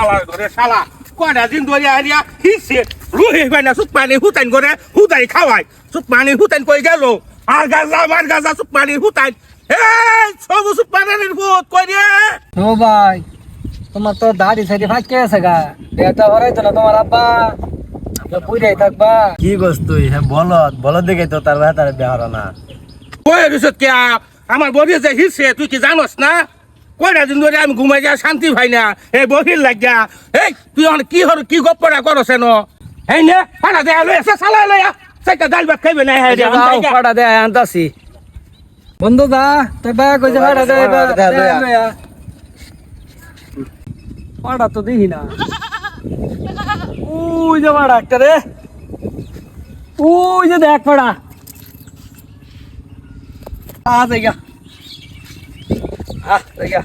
শালা করে শালা। কয়টা দিন ধরে আরিয়া হিসে রুহি ভাই না সুপ পানি হুতাইন করে হুতাই খাওয়াই সুপ হুতাইন কই গেল? আর গাজা আর গাজা সুপ পানি হুতাইন। এই সব সুপ পানির ভূত কই রে? ও ভাই তোমার তো দাড়ি সাইডে ফাঁকে আছে গা। এটা ভরাই তো না তোমার আব্বা। পুরাই থাকবা। কি গোস তুই? হ্যাঁ বলত বলত দেখে তো তার ভাই তার বেহারা না। কই রিসত কে আমার বডি যে হিসে তুই কি জানোস না? কয়টা দিন ধরে আমি ঘুমাই যা শান্তি ভাই না। এই বহির লাগিয়া। এই তুই এখন কি হর কি গপ্পরা করছ ন এই নে পানা দে লই এসে সালা লই সেটা ডাল ভাত খাইবে না হ্যাঁ ফাটা দে আনতাছি। বন্ধু দা তোর ভাই কইছে ফাটা দে ফাটা তো দেখি না। ওই যে ফাটা একটা রে। ওই যে দেখ ফাটা আ দেখা আ দেখা